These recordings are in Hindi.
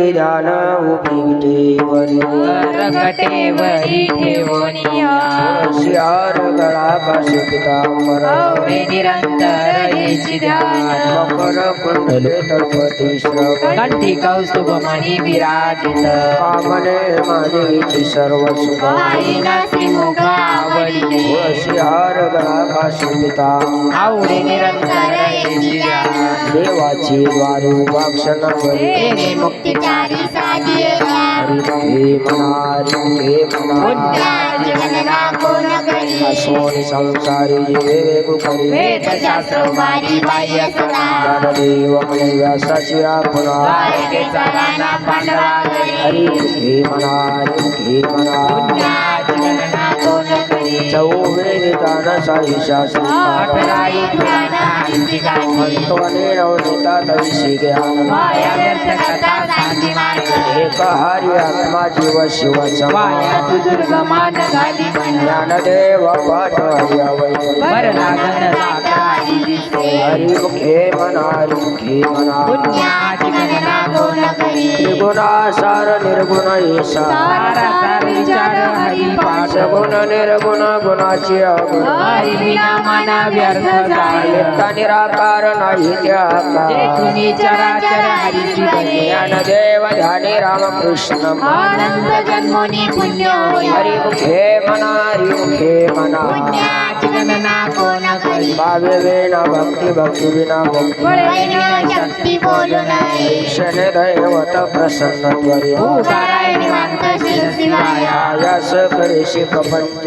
दाना उभी ठेवरी ठेवनिया गळा निरंतर हेची ध्यान. मकर कुंडले तळपती श्रव कंठी कौस्तुभ मणी विराजित. कामने मानेची सर्व सुख. आई नसी मुख निरंतर देवाची द्वारे उपाक्षण मुक्तीच्या कोण करी असोनी संसारी जीवे वारी बाह्य सदा म्हणे व्यासाची आपणा द्वारकेचा राणा पांडवा हरी हे म्हणा माया व्यर्थ कथा सांगी मार्ग एक हारी आत्मा जीव शिव ज्ञानदेव त्रिगुणासार निर्गुण ईशा सगुण निर्गुण गुणाची अगुण हरी विना मना व्यर्थ निराकार नाही चराचर हरीची ज्ञानदेव ध्यानी रामकृष्ण आनंद जन्मोनी पुण्य होय. मुखे म्हणा हरी मुखे पुण्याची गणना कोण करी? भावे भक्ती भक्ती विना भक्ती शक्ती बोलू दैवत प्रसन्न निवांत आयास करीशी प्रपंच.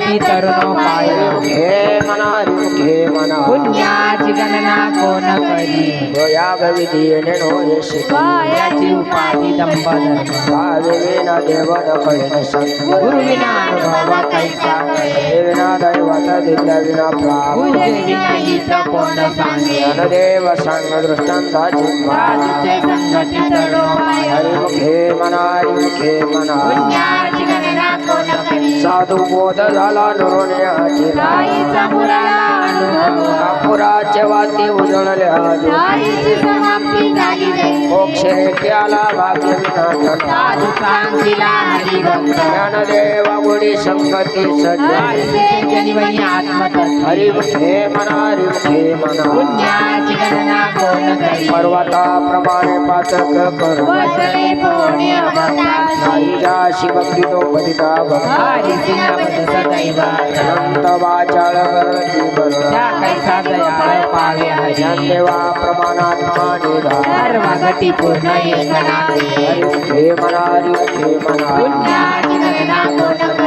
गति तरुणोपाय हे मनहरि हे मनहरि पुण्याची गणना कोण करी? भयाग विधीने नोयशी कायाची उपाधी दंभ धर्म काविना देवन कळेन संत गुरुविना अनुभव कैसा देविना दैवत दिव्य विना प्राप्त. हित कोण सांगे अनदेव सांग दृष्टांताची संगती तरुणोपाय हरि मुखे मनहरि मुखे मनहरि साधू बोध झाला नरोण्याची राईचा पुराला पुराच्या वाती उजळल्या राईची समाप्ती झाली मोक्षरेख्याला भाग्यनाथ संगती सज्जन हरि पाचक कर? वसले तो पतिता भक्ता. अनंत वाचाळ करती त्या कैसा दयाळ पावे हरी प्रमाणात्मा निधा सर्व पूर्ण हरी हरी पुण्याची गणना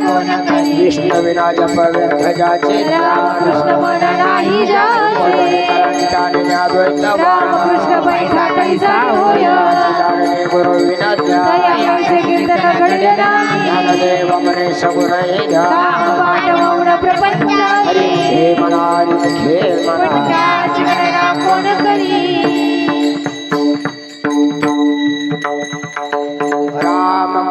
विष्णु विराज पव्यर्थजा चेतना कृष्ण मननाही जाचे जाने अद्वैत बाण। कृष्ण बैठा कैसा होया? जाने गुरु विनाद्या दया से कीर्तन घडले नाही। ज्ञानदेव मने सगुरई ध्या पाठ मौन प्रपंच हरी हे मना। हे मना कोण करी?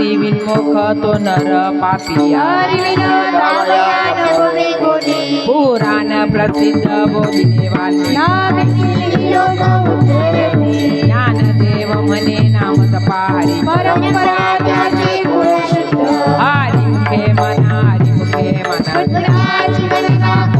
विन्मुख तो नर पापिया पुराण प्रसिद्ध योग उद्धरते ज्ञानदेव म्हणे नाम शुद्ध हरी मुखे मना हरी मुखे मना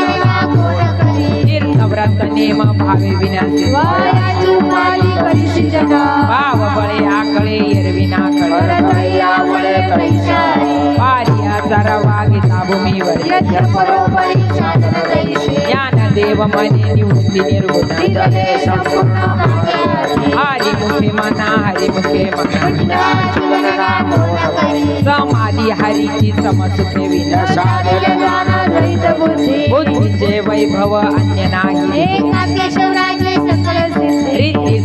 તને એમાં ભાવે વિનાશી ભાવ પડે આ કળે યર વિના કળે પૈસા कळे परतयामुळे पैशारे पारिया चरवा गीता भूमीवर यज्ञ परोपरी साधन तैसे ज्ञानदेव मने निवृत्ती निर्गुण निघले संपूर्ण मागे हरी मुखे मना हरी मना पुण्याची गणना कोण करी समाधी हरीची समसुखे विनाश वैभव अन्य नाही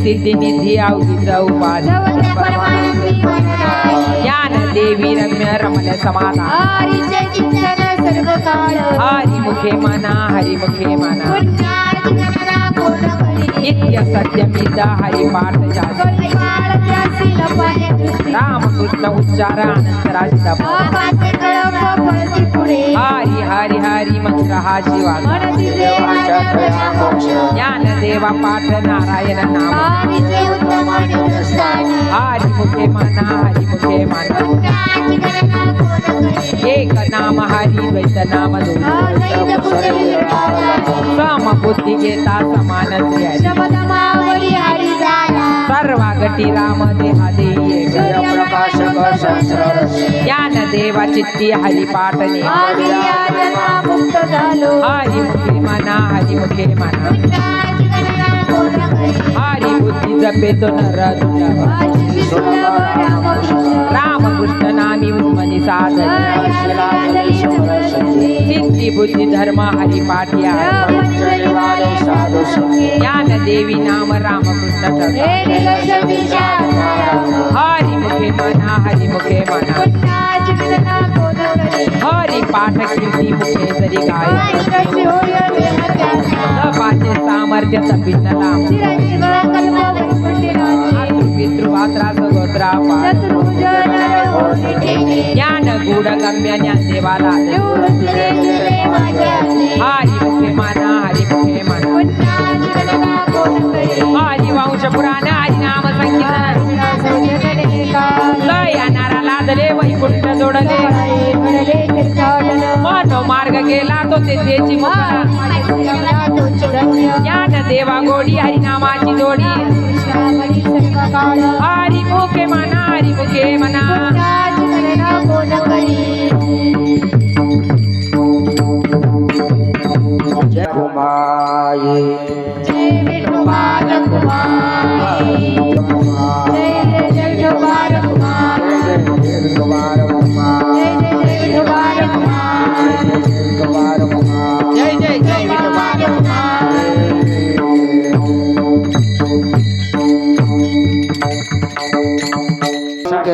सिद्धिनिधी अवधीचा उपास. ज्ञान देवी रम्य रमण समाना हरिमुखे मना हरिमुखे मना. नित्य सत्यमिता हरिपाठ रामकृष्ण उच्चारानंतराशिता हरि हरि हरि मंत्र हा शिवा ज्ञानदेवा पाठ नारायण नाम. हरी मुखे माना हरी मुखे माना. एक नाम हरि द्वैत नाम दोन. सम बुद्धी घेता शब्दमावली हरी झाला सर्वा राम देहा देई ज्ञान देवा चित्ती हरी पाठने आम्ही या जन्मामुक्त झालो हरी मुखे मना हरिमुखे मना हरी बुद्धी जपे तो नर रामकृष्ण रामकृष्ण नामी उत्मनी साधन. सिद्धी बुद्धी धर्म हरी पाठ्या. ज्ञान देवी नाम निकष विचार हरी मुखे मना हरी मुखे मना हरी पाठ कीर्ती मुखे जरी गाय. तपाचे सामर्थ्य चिरंजीव पितृवात्रास गोत्रा. ज्ञान गूढ गम्य ज्ञान देवाला होते त्याची ज्ञान देवा गोडी हरिनामाची जोडी. हरी मुखे म्हणा हरी मुखे मना.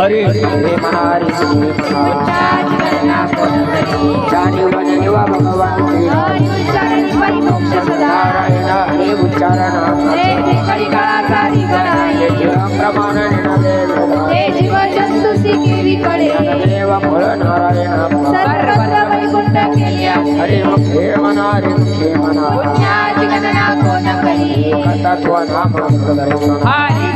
हरे हे। हाँ। मनारी जानी वन निवा भगवान नारायण हरे उच्चारण हे जीवन प्रमाण देव फळ नारायण हरे हे मनारी हे मनारी कथा नाम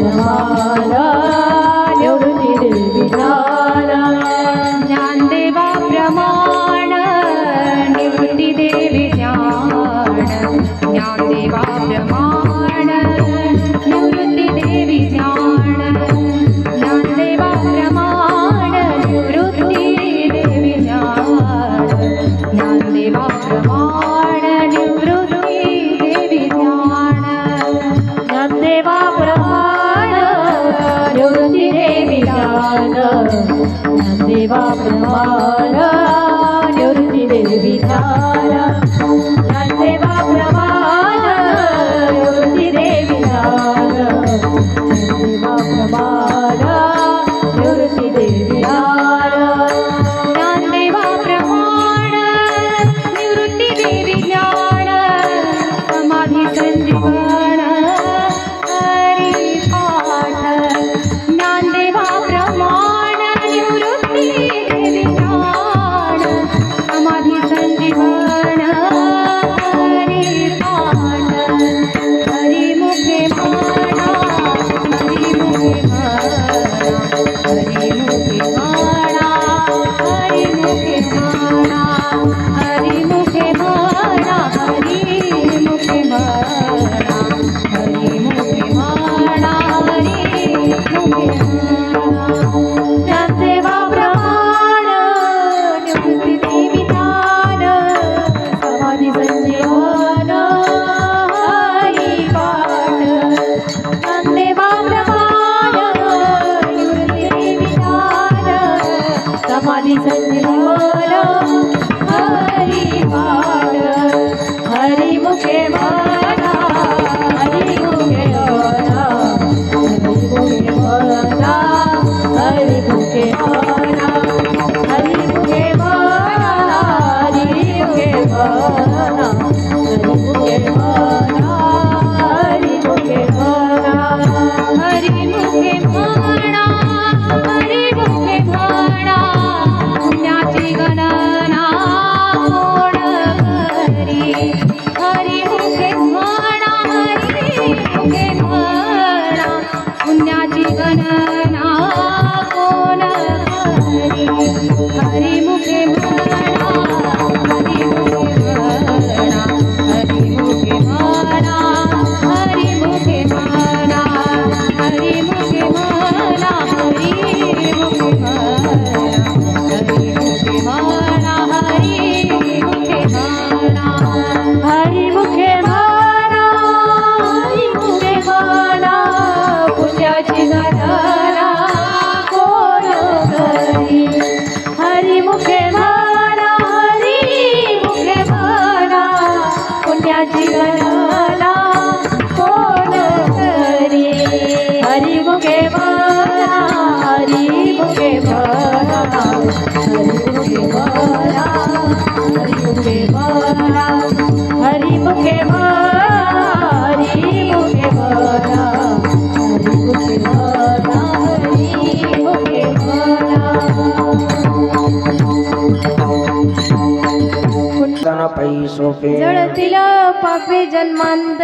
天荒。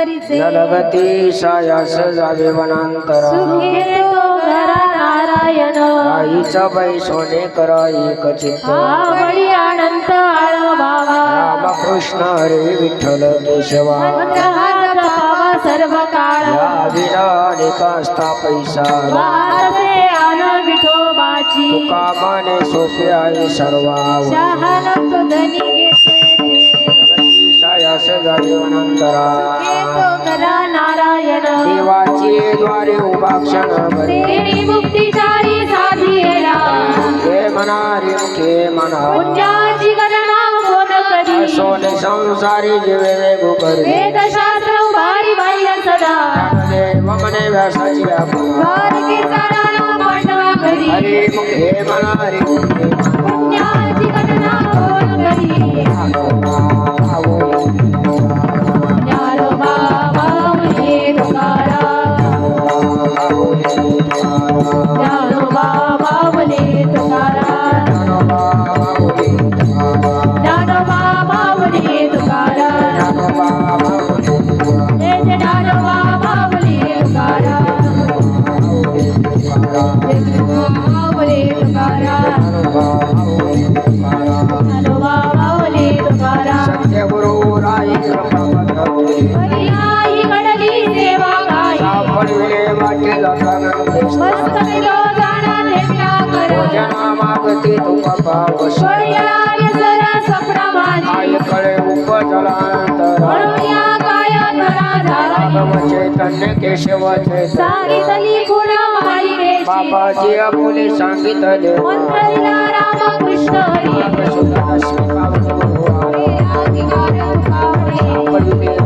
हरीचे जगती सायास जावे वनांतर आईचा बाई सोने करा एक आवडी अनंत आळा हरे विठ्ठल केशवा. सर्व काळ विराणिका स्थापैसा विठोबाची. सोपे आहे सर्वा घेते नारायण। देवाची द्वारे संसारी जीवे गुपरी वेद शास्त्र उभारी बाह्य सदा। देव मने व्यासाची व्यापू। भारती चारा पांडवा करी। हरे मुखे मना। रे पुण्याची गणना कोण करी कृष्ण केशव सांगितली गुणा माळी बाबाजी आपुले सांगितले मंत्रला राम कृष्ण हरी सुधाश्री पावन हो हरे अधिकार उपावणे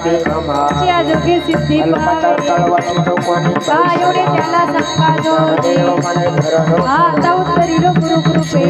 आजोगे सिद्धी पायोडे त्याला संपादो आता उत्तरी गुरु गुरु पे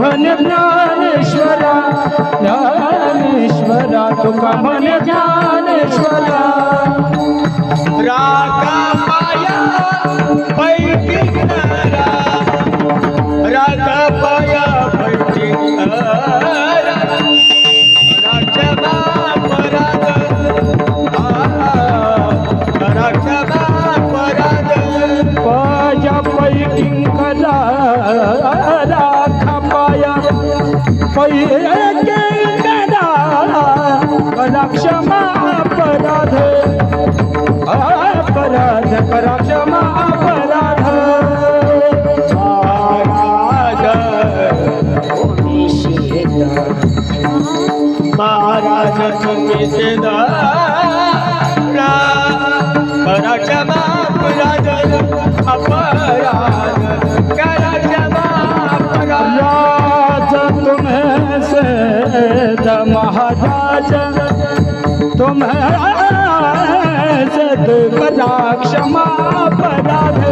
म्हण ज्ञानेश्वरा ज्ञानेश्वरा तुका म्हण ज्ञानेश्वरा. राका पाया पैकी क्षमा अपराध। अपराध करा क्षमा अपराध। महाराज। तुम्ही सेदा करा। क्षमा अपराध। अपराध करा महाराज। तुम्हारा सत परा क्षमा पराध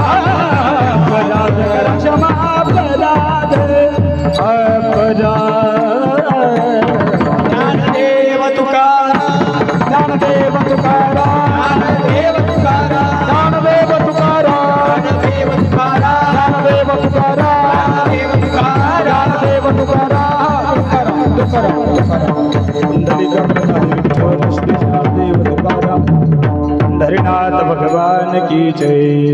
अपराध क्षमा पराध अपराध ज्ञान देव तुकारा ज्ञान देव तुकारा देव तुकारा ज्ञान देव देव तुकारा ज्ञान देव देव तुकारा ज्ञान की जय।